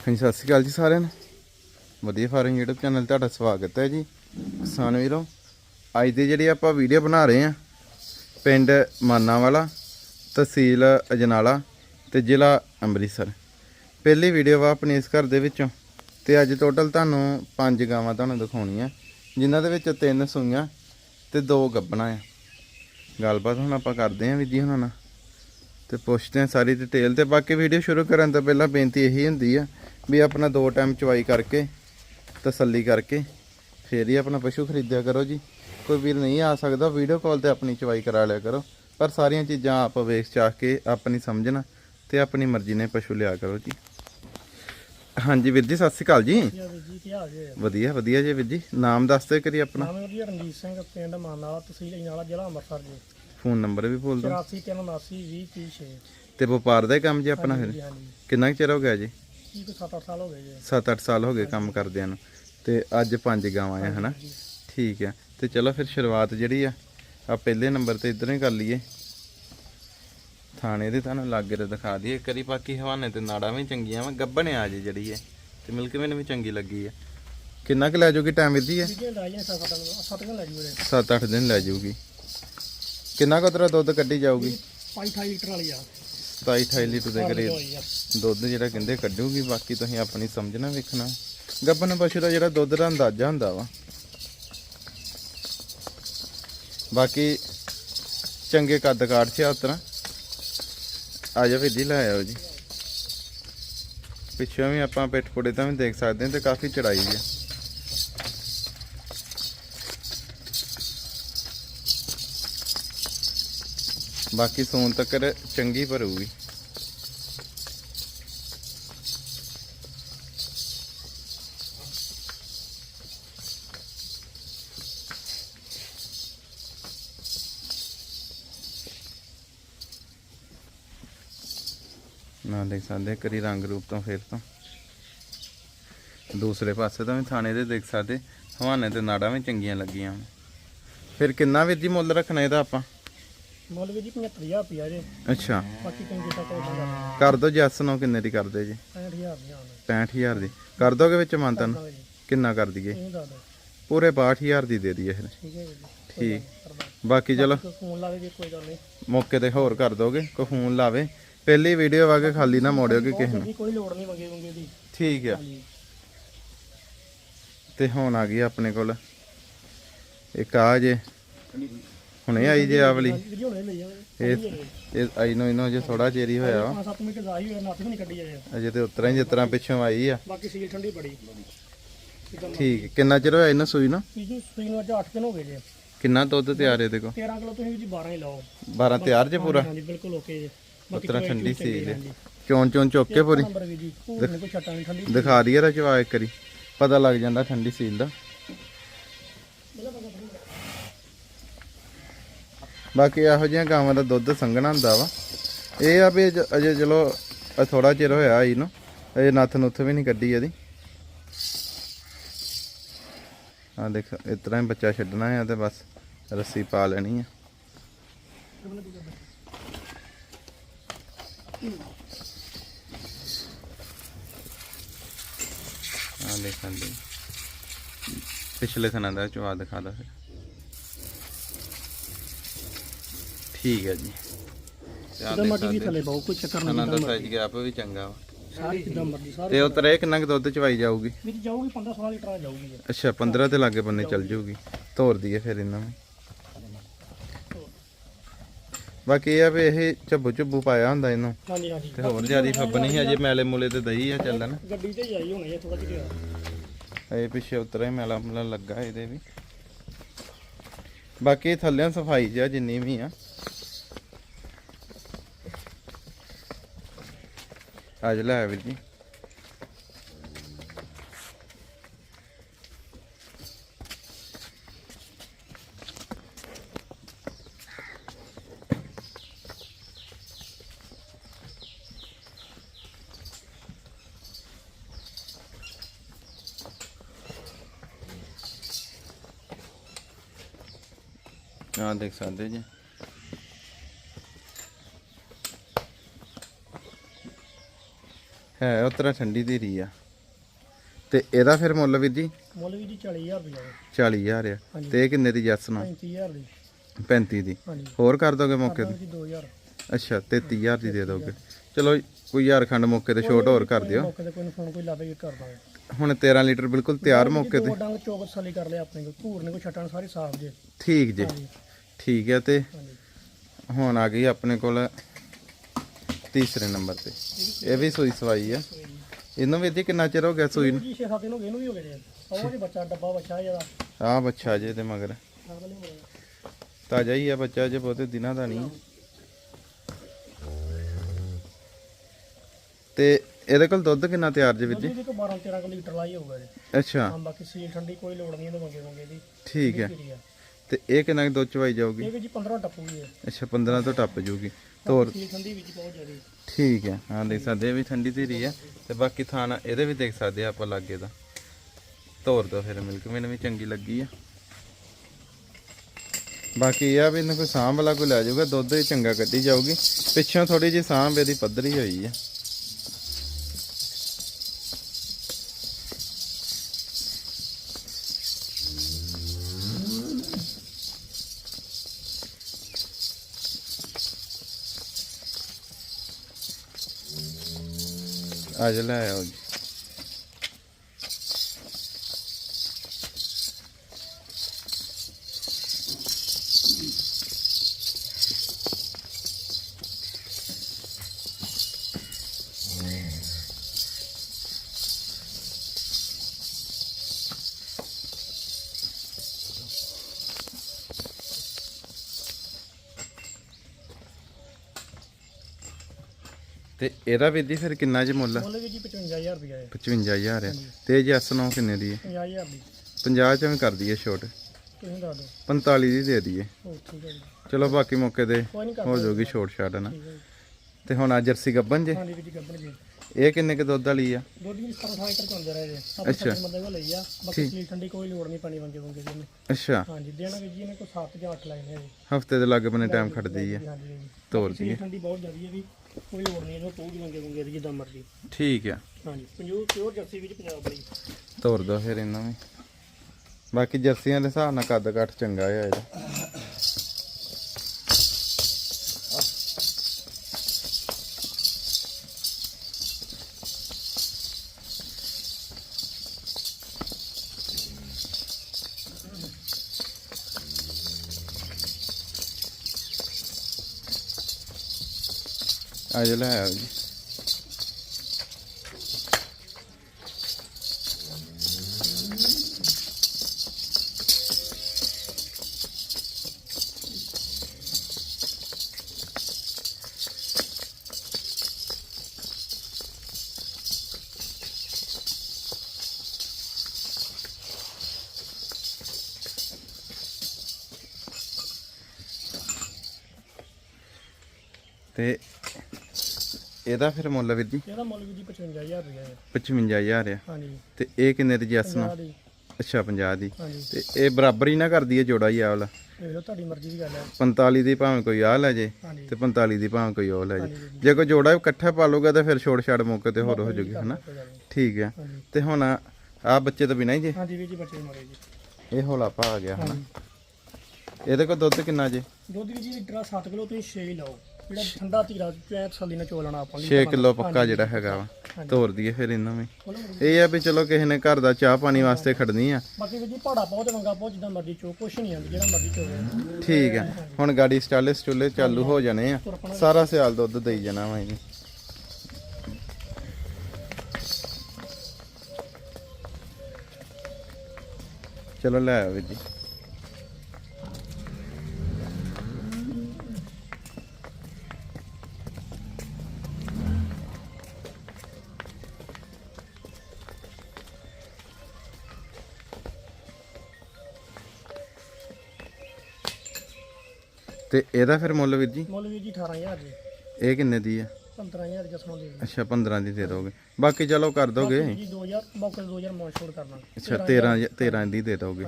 ਹਾਂਜੀ, ਸਤਿ ਸ਼੍ਰੀ ਅਕਾਲ ਜੀ ਸਾਰਿਆਂ ਨੂੰ। ਵਧੀਆ ਫਾਰਮ YouTube ਚੈਨਲ ਤੁਹਾਡਾ ਸਵਾਗਤ ਹੈ ਜੀ। ਕਿਸਾਨ ਵੀਰੋ, ਅੱਜ ਦੀ ਜਿਹੜੀ ਆਪਾਂ ਵੀਡੀਓ ਬਣਾ ਰਹੇ ਆ ਪਿੰਡ ਮਾਨਾਵਾਲਾ, ਤਹਿਸੀਲ ਅਜਨਾਲਾ ਤੇ ਜ਼ਿਲ੍ਹਾ ਅੰਮ੍ਰਿਤਸਰ। ਪਹਿਲੀ ਵੀਡੀਓ ਵਾ ਆਪਣੀ ਇਸ ਘਰ ਦੇ ਵਿੱਚੋਂ। ਤੇ ਅੱਜ ਟੋਟਲ ਤੁਹਾਨੂੰ ਪੰਜ ਗਾਵਾਂ ਤੁਹਾਨੂੰ ਦਿਖਾਉਣੀਆਂ, ਜਿਨ੍ਹਾਂ ਦੇ ਵਿੱਚ ਤਿੰਨ ਸੂਈਆਂ ਤੇ ਦੋ ਗੱਬਣਾ ਆ। ਗੱਲਬਾਤ ਹੁਣ ਆਪਾਂ ਕਰਦੇ ਆਂ ਵਿਧੀ ਹੁਣਾਂ ਨਾਲ। ਤੇ ਪੁੱਛਦੇ ਹਾਂ ਸਾਰੀ ਡਿਟੇਲ ਤੇ। ਬਾਕੀ ਵੀਡੀਓ ਸ਼ੁਰੂ ਕਰਨ ਤੋਂ ਪਹਿਲਾਂ ਬੇਨਤੀ ਇਹੀ ਹੁੰਦੀ ਆ ਵੀ ਆਪਣਾ ਦੋ ਟਾਈਮ ਚਵਾਈ ਕਰਕੇ ਤਸੱਲੀ ਕਰਕੇ ਫੇਰ ਹੀ ਆਪਣਾ ਪਸ਼ੂ ਖਰੀਦਿਆ ਕਰੋ ਜੀ। ਕੋਈ ਵੀਰ ਨਹੀਂ ਆ ਸਕਦਾ ਵੀਡੀਓ ਕਾਲ ਤੇ ਆਪਣੀ ਚਵਾਈ ਕਰਾ ਲਿਆ ਕਰੋ। ਪਰ ਸਾਰੀਆਂ ਚੀਜ਼ਾਂ ਆਪ ਵੇਖ ਚਾਖ ਕੇ ਆਪਣੀ ਸਮਝਣਾ ਤੇ ਆਪਣੀ ਮਰਜ਼ੀ ਨੇ ਪਸ਼ੂ ਲਿਆ ਕਰੋ ਜੀ। ਹਾਂਜੀ ਵੀਰ ਜੀ ਸਤਿ ਸ਼੍ਰੀ ਅਕਾਲ ਜੀ। ਵਧੀਆ ਵਧੀਆ ਜੀ ਵੀਰ ਜੀ। ਨਾਮ ਦੱਸ ਦਿਓ ਕਰੀ ਆਪਣਾ। ਨਾਮ ਜੀ ਰਣਜੀਤ ਸਿੰਘ ਪਿੰਡ ਮਾਨਾਲਾ ਤਹਿਸੀਲ ਅਜਨਾਲਾ ਜ਼ਿਲ੍ਹਾ ਅੰਮ੍ਰਿਤਸਰ ਜੀ। ਫੋਨ ਨੰਬਰ ਵੀ ਬੋਲ ਦਿਓ। 83792036 ਤੇ ਵਪਾਰ ਦਾ ਕੰਮ ਜੀ ਆਪਣਾ ਫਿਰ। ਕਿੰਨਾ ਚਿਰ ਹੋ ਗਿਆ ਜੀ? ਕੀ ਕੋਈ 7-8 ਸਾਲ ਹੋ ਗਏ ਜੀ। 7-8 ਸਾਲ ਹੋ ਗਏ ਕੰਮ ਕਰਦਿਆਂ ਨੂੰ। ਤੇ ਅੱਜ ਪੰਜ ਗਾਵਾਂ ਆ ਹਨਾ? ਜੀ ਠੀਕ ਹੈ ਤੇ ਚਲੋ ਫਿਰ ਸ਼ੁਰੂਆਤ ਜਿਹੜੀ ਆ ਆ ਪਹਿਲੇ ਨੰਬਰ ਤੇ ਇਧਰੋਂ ਹੀ ਕਰ ਲਈਏ। ਥਾਣੇ ਦੇ ਤੁਹਾਨੂੰ ਲਾਗੇ ਤੇ ਦਿਖਾ ਦਈਏ। ਕਰੀ ਬਾਕੀ ਹਵਾਨੇ ਤੇ ਨਾੜਾਂ ਵੀ ਚੰਗੀਆਂ ਵਾ ਗੱਬਣ ਆ ਜੀ ਜਿਹੜੀ ਹੈ ਤੇ ਮਿਲਕ ਮੈਨੂੰ ਵੀ ਚੰਗੀ ਲੱਗੀ ਆ। ਕਿੰਨਾ ਕੁ ਲੈ ਜਾਊਗੀ ਟਾਈਮ ਵੀਦੀ ਹੈ ਜੀ ਜੀ ਲੈ ਜੀ 7-8 7 ਦਿਨ ਲੈ ਜੂਗੇ। 7-8 ਦਿਨ ਲੈ ਜਾਊਗੀ ਕਿੰਨਾ ਕੁ ਤੇਰਾ ਦੁੱਧ ਕੱਢੀ ਜਾਊਗੀ? 5-28 ਲੀਟਰ ਵਾਲੀ ਆ। 27-28 ਲੀਟਰ ਦੇ ਕਰੀਬ ਦੁੱਧ ਜਿਹੜਾ ਕਹਿੰਦੇ ਕੱਢੂਗੀ ਬਾਕੀ ਤੁਸੀਂ ਆਪਣੀ ਸਮਝਣਾ ਵੇਖਣਾ। ਗੱਬਨ ਪਸ਼ੂ ਦਾ ਜਿਹੜਾ ਦੁੱਧ ਦਾ ਅੰਦਾਜ਼ਾ ਹੁੰਦਾ ਵਾ। ਬਾਕੀ ਚੰਗੇ ਕੱਦ ਕਾਠ ਚ ਆ ਤਰ੍ਹਾਂ। ਆ ਜਾ ਵਿਧੀ ਲੈ ਆਓ ਜੀ। ਪਿੱਛੋਂ ਵੀ ਆਪਾਂ ਪਿੱਠ ਪੁੜੇ ਤਾਂ ਵੀ ਦੇਖ ਸਕਦੇ ਹਾਂ ਤੇ ਕਾਫੀ ਚੜਾਈ ਹੈ ਬਾਕੀ ਸੋਨ ਤੱਕ ਚੰਗੀ ਭਰੂਗੀ। ਨਾ ਦੇਖ ਸਕਦੇ ਕਰੀ ਰੰਗ ਰੂਪ ਤੋਂ ਫਿਰ ਤੋਂ। ਦੂਸਰੇ ਪਾਸੇ ਤੋਂ ਵੀ ਥਾਣੇ ਦੇ ਦੇਖ ਸਕਦੇ ਹਵਾਨੇ ਤੇ ਨਾੜਾਂ ਵੀ ਚੰਗੀਆਂ ਲੱਗੀਆਂ ਫਿਰ ਕਿੰਨਾ ਵੀਰ ਜੀ ਮੁੱਲ ਰੱਖਣਾ ਇਹਦਾ ਆਪਾਂ? ਮੁੱਲ ਵੀ ਜੀ 75000 ਰੁਪਿਆ ਜੀ। ਅੱਛਾ। ਬਾਕੀ ਚੰਗੀ ਤਾਂ ਕੋਈ ਨਹੀਂ ਕਰ ਦੋ ਜੱਸ ਨੂੰ ਕਿੰਨੇ ਦੀ ਕਰਦੇ ਜੀ? 65000 ਦੀ ਆਉਣ 65000 ਦੀ। ਕਰ ਦੋਗੇ ਵਿੱਚ ਮੰਤਨ? ਜੀ। ਕਿੰਨਾ ਕਰ ਦਈਏ? ਇਹ ਦੱਸ ਦਿਓ। ਪੂਰੇ 62000 ਦੀ ਦੇ ਦਈਏ ਫਿਰ। ਠੀਕ ਹੈ ਜੀ। ਠੀਕ। ਬਾਕੀ ਚਲੋ। ਕੋਈ ਫੋਨ ਲਾਵੇ ਜੀ ਕੋਈ ਗੱਲ ਨਹੀਂ। ਮੌਕੇ ਤੇ ਹੋਰ ਕਰ ਦੋਗੇ ਕੋਈ ਫੋਨ ਲਾਵੇ। ਪਹਿਲੀ ਵੀਡੀਓ ਵਾ ਕੇ ਖਾਲੀ ਨਾ ਮੋੜਿਓਗੇ ਕਿਸੇ ਨੂੰ। ਜੀ ਕੋਈ ਲੋੜ ਨਹੀਂ ਮੰਗੇ ਮੰਗੇ ਦੀ। ਠੀਕ ਆ। ਹਾਂਜੀ। ਤੇ ਹੁਣ ਆ ਗਈ ਆਪਣੇ ਕੋਲ। ਇੱਕ ਆ ਜੇ। ਹੁਣੇ ਆਈ ਜੇ ਆ ਵਾਲੀ। ਵੀਰ ਜੀ ਹੁਣੇ ਲਈ ਜਾਵੇ ਇਹ ਇਹ ਆਈ ਨੂੰ ਇਹਨੂੰ ਜੇ ਥੋੜਾ ਚੇਰੀ ਹੋਇਆ। ਵਾ 5-7 ਮਿੰਟ ਦਾ ਹੀ ਹੋਇਆ ਨੱਥ ਵੀ ਨਹੀਂ ਕੱਢੀ ਜਾਏ ਅਜੇ ਤੇ ਉਤਰਾਂ ਹੀ ਜਿਸ ਤਰ੍ਹਾਂ ਪਿੱਛੋਂ ਆਈ ਆ। ਬਾਕੀ ਸੀਲ ਠੰਡੀ ਬੜੀ। ਠੀਕ ਕਿੰਨਾ ਚਿਰ ਹੋਇਆ ਇਹਨਾਂ ਸੂਈ ਨੂੰ? ਸੂਈ ਨੂੰ ਅੱਜ 8 ਦਿਨ ਹੋ ਗਏ ਜੀ। ਕਿੰਨਾ ਦੁੱਧ ਤਿਆਰ ਇਹਦੇ ਕੋਲ? 13 ਕਿਲੋ ਤੁਸੀਂ ਜੀ 12 ਹੀ ਲਾਓ। 12 ਤਿਆਰ ਜੇ ਪੂਰਾ? ਹਾਂਜੀ ਬਿਲਕੁਲ ਓਕੇ ਜੀ। ਉਤਰਾਂ ਠੰਡੀ ਚੂਚੇ ਸੀ ਜੇ ਹਾਂਜੀ। ਚੋਣ ਚੋਣ ਚੁੱਕ ਕੇ ਪੂਰੀ? ਦਿਖਾ ਦਈਏ ਰਾ ਚਵਾ ਇੱਕ ਕਰੀ ਪਤਾ ਲੱਗ ਜਾਂਦਾ ਠੰਡੀ ਸੀਲ ਦਾ। ਬਾਕੀ ਇਹੋ ਜਿਹੀਆਂ ਗਾਵਾਂ ਦਾ ਦੁੱਧ ਸੰਘਣਾ ਹੁੰਦਾ ਵਾ। ਇਹ ਆ ਵੀ ਅਜੇ ਚਲੋ ਥੋੜਾ ਚਿਰ ਹੋਇਆ ਆਈ ਨੂੰ ਅਜੇ ਨੱਥ ਨੁੱਥ ਵੀ ਨਹੀਂ ਕੱਢੀ ਇਹਦੀ। ਆ ਦੇਖ, ਇਸ ਤਰ੍ਹਾਂ ਹੀ ਬੱਚਾ ਛੱਡਣਾ ਆ ਤੇ ਬਸ ਰੱਸੀ ਪਾ ਲੈਣੀ ਆ। ਆ ਦੇਖਾਂ ਦੇ ਪਿਛਲੇ ਸਨਾਂ ਦਾ ਚਵਾ ਦਿਖਾ ਦੋ ਫਿਰ। ਠੀਕ ਹੈ ਜੀ। ਦੇਖ ਮੱਟੀ ਵੀ ਥੱਲੇ ਬਹੁਤ ਕੋਈ ਚੱਕਰ ਨਹੀਂ ਦਾ ਸਾਈਜ਼ ਗੈਪ ਵੀ ਚੰਗਾ ਵਾ। ਸਾਰੀ ਜਿੱਦਾਂ ਮਰਦੀ ਸਾਰੀ ਤੇ ਉਤਰੇ ਕਿੰਨਾ ਕੁ ਦੁੱਧ ਚਵਾਈ ਜਾਊਗੀ? ਵਿੱਚ ਜਾਊਗੀ 15 16 ਲੀਟਰ ਆ ਜਾਊਗੀ ਜੀ। ਅੱਛਾ 15 ਤੇ ਲਾਗੇ ਬੰਨੇ ਚੱਲ ਜਾਊਗੀ ਤੋਰ ਦਈਏ ਫਿਰ ਇਹਨਾਂ ਨੂੰ। ਬਾਕੀ ਇਹ ਆ ਵੀ ਇਹ ਝੱਬੂ ਝੁੱਬੂ ਪਾਇਆ ਹੁੰਦਾ ਇਹਨੂੰ। ਹਾਂਜੀ ਹਾਂਜੀ। ਤੇ ਹੋਰ ਜਿਆਦੀ ਫੱਬਣੀ ਸੀ ਅਜੇ ਮੈਲੇ ਮੂਲੇ ਤੇ ਦਈ ਆ ਚੱਲਣ। ਗੱਡੀ ਤੇ ਹੀ ਆਈ ਹੋਣੀ ਹੈ ਥੋੜਾ ਜਿਹਾ ਇਹ ਪਿੱਛੇ ਉਤਰਾ ਹੀ ਮੈਲਾ ਮੁਲਾ ਲੱਗਾ ਇਹਦੇ ਵੀ। ਬਾਕੀ ਥੱਲਿਆਂ ਸਫ਼ਾਈ ਜਿਆ ਜਿੰਨੀ ਵੀ ਆ। ਅੱਜ ਲੈ ਵੀਰ ਜੀ। ਆ ਦੇਖ ਸਕਦੇ ਜੀ। ਹੈ ਉਤਰਾ ਠੰਡੀ ਧੀਰੀ ਆ। ਤੇ ਇਹਦਾ ਫਿਰ ਮੁੱਲ ਵੀਰ ਜੀ? ਮੁੱਲ ਵੀ ਜੀ 40000 ਰੁਪਏ ਆ 40000 ਆ। ਤੇ ਇਹ ਕਿੰਨੇ ਦੀ ਜੱਸ ਨਾਲ? 35000 ਦੀ। 35 ਦੀ। ਹੋਰ ਕਰ ਦੋਗੇ ਮੌਕੇ ਤੇ? ਜੀ 2000 ਅੱਛਾ 33000 ਦੀ ਦੇ ਦੋਗੇ। ਚਲੋ ਕੋਈ ਹਜ਼ਾਰ ਖੰਡ ਮੌਕੇ ਤੇ ਛੋਟ ਹੋਰ ਕਰ ਦਿਓ। ਮੌਕੇ ਤੇ ਕੋਈ ਨੂੰ ਫੋਨ ਕੋਈ ਲਾਵੇ ਕਰ ਦਾਂਗੇ। ਹੁਣ 13 ਲੀਟਰ ਬਿਲਕੁਲ ਤਿਆਰ ਮੌਕੇ ਤੇ। ਦੋ ਡੰਗ ਚੋਕ ਤਸੱਲੀ ਕਰ ਲਿਆ ਆਪਣੇ ਕੋਲ। ਘੂਰ ਨੇ ਕੋਈ ਛੱਟਣ ਸਾਰੀ ਸਾਫ਼ ਜੇ। ਠੀਕ ਜੇ। ਠੀਕ ਹੈ ਤੇ ਹੁਣ ਆ ਗਈ ਆਪਣੇ ਕੋਲ ਤੀਸਰੇ ਨੰਬਰ ਤੇ। ਇਹ ਵੀ ਸੂਈ ਸਵਾਈ ਆ। ਇਹਨੂੰ ਵੀ ਜੀ ਕਿੰਨਾ ਚਿਰ ਹੋ ਗਿਆ ਸੂਈ ਨੂੰ? ਜੀ 6-7 ਦਿਨ ਹੋ ਗਏ ਇਹਨੂੰ ਵੀ ਹੋ ਗਏ ਜੇ ਉਹ ਜੀ ਬੱਚਾ ਡੱਬਾ ਬੱਚਾ ਜਿਹਦਾ ਆ ਬੱਚਾ ਜੇ ਤੇ ਮਗਰ। ਤਾਜ਼ਾ ਹੀ ਆ ਬੱਚਾ ਜੇ ਬਹੁਤੇ ਦਿਨਾਂ ਦਾ ਨਹੀਂ। ਤੇ ਇਹਦੇ ਕੋਲ ਦੁੱਧ ਕਿੰਨਾ ਤਿਆਰ ਜੇ ਵੀਰ ਜੀ? ਜੀ ਕੋ 12-13 ਕੁ ਲੀਟਰ ਲਾਈ ਹੋਊਗਾ ਜੀ। ਅੱਛਾ। ਹਾਂ ਬਾਕੀ ਸੀਲ ਠੰਡੀ ਕੋਈ ਲੋੜ ਨਹੀਂ ਇਹਨੂੰ ਮੰਗੇ ਮੰਗੇ ਦੀ। ਠੀਕ ਹੈ। ਤੇ ਇਹ ਕਿੰਨਾ ਦੁੱਧ ਚਵਾਈ ਜਾਊਗੀ? ਇਹ ਵੀ ਜੀ 15 ਟੱਪੂਗੀ ਅੱਛਾ 15 ਤੋਂ ਟੱਪ ਜੂਗੀ। ਤੋਰ ਸੀਲ ਠੰਡੀ ਵਿੱਚ ਬਹੁਤ ਜ਼ਿਆਦੀ। ਠੀਕ ਹੈ। ਹਾਂ ਦੇਖ ਸਕਦੇ ਆ ਵੀ ਠੰਡੀ ਧੀਰੀ ਆ ਤੇ ਬਾਕੀ ਥਾਣਾ ਇਹਦੇ ਵੀ ਦੇਖ ਸਕਦੇ ਆ ਆਪਾਂ ਲਾਗੇ ਦਾ। ਤੋਰ ਦੋ ਫਿਰ ਮਿਲਕ ਮੈਨੂੰ ਵੀ ਚੰਗੀ ਲੱਗੀ ਆ। ਬਾਕੀ ਇਹ ਆ ਵੀ ਇਹਨੂੰ ਕੋਈ ਸਾਂਭ ਵਾਲਾ ਕੋਈ ਲੈ ਜਾਊਗਾ ਦੁੱਧ ਹੀ ਚੰਗਾ ਕੱਢੀ ਜਾਊਗੀ। ਪਿੱਛੋਂ ਥੋੜੀ ਜਿਹੀ ਸਾਂਭ ਇਹਦੀ ਪੱਧਰੀ ਹੋਈ ਆ। ਅੱਜ ਲੈ ਆਓ ਜੀ। ਤੇ ਇਹਦਾ ਵੀ ਜੀ ਫਿਰ ਕਿੰਨਾ ਜੀ ਮੁੱਲ ਮੁੱਲ ਵੀ ਜੀ 55000 ਰੁਪਏ ਹੈ। 55000 ਹੈ ਤੇ ਜੈਸ ਨੌ ਕਿੰਨੇ ਦੀ ਹੈ? 50000 ਦੀ। 50 ਚ ਵੀ ਕਰ ਦਈਏ ਛੋਟ। ਤੁਸੀਂ ਦੱਸ ਦਿਓ। 45 ਦੀ ਦੇ ਦਈਏ। ਜੀ। ਚਲੋ ਬਾਕੀ ਮੌਕੇ ਤੇ ਹੋ ਜਾਊਗੀ ਛੋਟ ਛਾਟ ਨਾ? ਜੀ। ਤੇ ਹੁਣ ਆ ਜਰਸੀ ਗੱਬਨ ਜੇ? ਹਾਂਜੀ ਵੀ ਜੀ ਗੱਬਣ ਜੀ। ਇਹ ਕਿੰਨੇ ਕੁ ਦੁੱਧ ਵਾਲੀ ਆ? ਦੁੱਧ ਵੀ 17 18 ਲੀਟਰ ਚੋਂਦੇ ਰਹੇ ਜੇ ਆਪਾਂ ਅੱਛਾ। ਸੱਤ ਬੰਦੇ ਕੋਲ ਲਈ ਆ। ਬਾਕੀ ਸੀਲ ਠੰਡੀ ਕੋਈ ਲੋੜ ਨਹੀਂ ਪਾਣੀ ਵੰਗੇ ਵੰਗੇ ਦੀ ਇਹਨੂੰ। ਅੱਛਾ। ਹਾਂਜੀ ਦੇਣਾ ਵੀ ਜੀ ਇਹਨੇ ਕੋਈ 7 ਜਾਂ 8 ਲਾਈਨੇ ਜੀ ਹਫ਼ਤੇ ਦੇ ਲਾਗੇ ਬੰਨੇ ਟਾਈਮ ਖੜਦੀ ਆ। ਹਾਂਜੀ ਜੀ ਤੋਰ ਦਈਏ। ਠੰਡੀ ਬਹੁਤ ਜ਼ਿਆਦੀ ਹੈ ਵੀ ਕੋਈ ਲੋੜ ਨਹੀਂ ਇਹਨੂੰ ਕੋਈ ਵੰਗੇ ਵੰਗੇ ਦੀ ਜਿੱਦਾਂ ਮਰਜ਼ੀ। ਠੀਕ ਆ। ਹਾਂਜੀ ਪੰਜੂ ਪਿਓਰ ਜਰਸੀ ਵਿੱਚ ਪੰਜਾਬ ਵਾਲੀ। ਤੋਰ ਦੋ ਫਿਰ ਇਹਨਾਂ ਵੀ ਬਾਕੀ ਜਰਸੀਆਂ ਦੇ ਹਿਸਾਬ ਨਾਲ ਕੱਦ ਕੱਟ ਚੰਗਾ ਆ ਇਹਦਾ। ਅੱਜ ਲੈ ਆਓ ਜੀ ਤੇ ਇਹਦਾ ਫਿਰ ਮੁੱਲ ਵੀਰ ਜੀ? ਇਹਦਾ ਮੁੱਲ ਵੀ ਜੀ 55000 ਰੁਪਏ ਹੈ। 55000 ਆ। ਹਾਂਜੀ। ਤੇ ਇਹ ਕਿੰਨੇ ਦੀ ਜੈਸ ਨਾਲ ਅੱਛਾ 50 ਦੀ। ਹਾਂਜੀ। ਤੇ ਇਹ ਬਰਾਬਰ ਹੀ ਨਾ ਕਰਦੀ ਹੈ ਜੋੜਾ ਹੀ ਆ ਵਾਲਾ? ਦੇਖ ਲਓ ਤੁਹਾਡੀ ਮਰਜ਼ੀ ਦੀ ਗੱਲ ਹੈ। 45 ਦੀ ਭਾਵੇਂ ਕੋਈ ਆ ਲੈ ਜੇ ਤੇ 45 ਦੀ ਭਾਵੇਂ ਕੋਈ ਉਹ ਲੈ ਜੇ। ਜੇ ਕੋਈ ਜੋੜਾ ਇਕੱਠਾ ਪਾ ਲੂਗਾ ਤਾਂ ਫਿਰ ਛੋੜ ਛਾੜ ਮੌਕੇ ਤੇ ਹੋਰ ਹੋ ਜੂਗੀ ਹਨਾ। ਠੀਕ ਹੈ। ਤੇ ਹੁਣ ਆ ਬੱਚੇ ਤੋਂ ਬਿਨਾਂ ਹੀ ਜੇ? ਹਾਂਜੀ ਵੀ ਜੀ ਬੱਚੇ ਮਰੇ ਜੀ। ਇਹ ਹੌਲਾ ਪਾ ਗਿਆ ਹਨਾ? ਇਹਦੇ ਕੋਲ ਦੁੱਧ ਕਿੰਨਾ ਜੇ? ਦੁੱਧ ਵੀ ਜੀ ਲੀਟਰ 7 ਕਿਲੋ ਤੁਸੀਂ 6 ਹੀ ਲਓ। ਜਿਹੜਾ ਠੰਡਾ ਧੀਰਾ ਚੈਤ ਸਲੀ ਨਾਲ ਚੋਲਣਾ ਆਪਾਂ 6 ਕਿਲੋ ਪੱਕਾ ਜਿਹੜਾ ਹੈਗਾ ਵਾ। ਤੋਰ ਦਈਏ ਫਿਰ ਇਹਨਾਂ ਵੀ। ਇਹ ਆ ਵੀ ਚਲੋ ਕਿਸੇ ਨੇ ਘਰ ਦਾ ਚਾਹ ਪਾਣੀ ਵਾਸਤੇ ਖੜਨੀ ਆ। ਬਾਕੀ ਵੀ ਜੀ ਪਹਾੜਾ ਬਹੁਤ ਮੰਗਾ ਬਹੁਤ ਜਿੱਦਾਂ ਮਰਜ਼ੀ ਚੋ ਕੁਛ ਨਹੀਂ ਆਂਦੀ ਜਿਹੜਾ ਮਰਜ਼ੀ ਚੋਵੇ ਠੀਕ ਹੈ ਹੁਣ ਗਾੜੀ ਸਟਾਲੇ ਸਟੂਲੇ ਚਾਲੂ ਹੋ ਜਾਣੇ ਆ। ਸਾਰਾ ਸਿਆਲ ਦੁੱਧ ਦੇਈ ਜਾਣਾ ਵਾ ਜੀ ਚਲੋ ਲੈ ਆਓ ਵੀਰ ਜੀ। ਤੇ ਇਹਦਾ ਫਿਰ ਮੁੱਲ ਵੀਰ ਜੀ? ਮੁੱਲ ਵੀ ਜੀ 18000 ਜੀ। ਇਹ ਕਿੰਨੇ ਦੀ ਆ? 15000 ਜਸਮੋਂ ਦੇ ਅੱਛਾ 15 ਦੀ ਦੇ ਦੋਗੇ। ਬਾਕੀ ਚਲੋ ਕਰ ਦੋਗੇ। ਜੀ 2000 ਮੌਕੇ ਤੇ 2000 ਮੌਨ ਛੋੜ ਕਰਨਾ। ਅੱਛਾ 13 13 ਦੀ ਦੇ ਦੋਗੇ।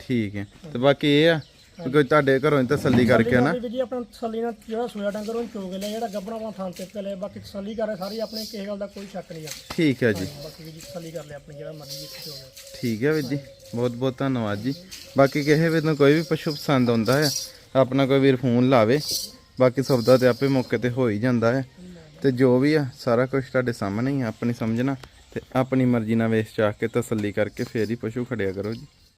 ਠੀਕ ਹੈ। ਤੇ ਬਾਕੀ ਇਹ ਆ ਵੀ ਕੋਈ ਤੁਹਾਡੇ ਘਰੋਂ ਹੀ ਤਸੱਲੀ ਕਰਕੇ ਨਾ ਵੀ ਜੀ ਆਪਣਾ ਤਸੱਲੀ ਨਾਲ ਜਿਹੜਾ ਸੋਇਆ ਡੰਗਰ ਉਹ ਚੋਗ ਲਿਆ ਜਿਹੜਾ ਗੱਬਣਾ ਆਪਣਾ ਥਾਂ ਤੇ ਪਲੇ ਬਾਕੀ ਤਸੱਲੀ ਕਰੇ ਸਾਰੀ ਆਪਣੇ ਕਿਸੇ ਗੱਲ ਦਾ ਕੋਈ ਸ਼ੱਕ ਨਹੀਂ ਆ। ਠੀਕ ਹੈ ਜੀ। ਬਾਕੀ ਵੀ ਜੀ ਤਸੱਲੀ ਕਰ ਲਿਆ ਆਪਣੀ ਜਿਹੜਾ ਮਰਜ਼ੀ ਹੋ ਗਿਆ ਠੀਕ ਹੈ ਵੀਰ ਜੀ। ਬਹੁਤ ਬਹੁਤ ਧੰਨਵਾਦ ਜੀ। ਬਾਕੀ ਕਿਸੇ ਵੀਰ ਨੂੰ ਕੋਈ ਵੀ ਪਸ਼ੂ ਪਸੰਦ ਆਉਂਦਾ ਹੈ ਆਪਣਾ ਕੋਈ ਵੀਰ ਫੋਨ ਲਾਵੇ, ਬਾਕੀ ਸੌਦਾ ਤੇ ਆਪੇ ਮੌਕੇ ਤੇ ਹੋ ਹੀ ਜਾਂਦਾ ਹੈ। ਤੇ ਜੋ ਵੀ ਆ, ਸਾਰਾ ਕੁਝ ਤੁਹਾਡੇ ਸਾਹਮਣੇ ਹੀ ਆ, ਆਪਣੀ ਸਮਝਣਾ ਤੇ ਆਪਣੀ ਮਰਜ਼ੀ ਨਾਲ ਵੇਚ ਚਾਹ ਕੇ ਤਸੱਲੀ ਕਰਕੇ ਫੇਰ ਹੀ ਪਸ਼ੂ ਖੜਿਆ ਕਰੋ ਜੀ।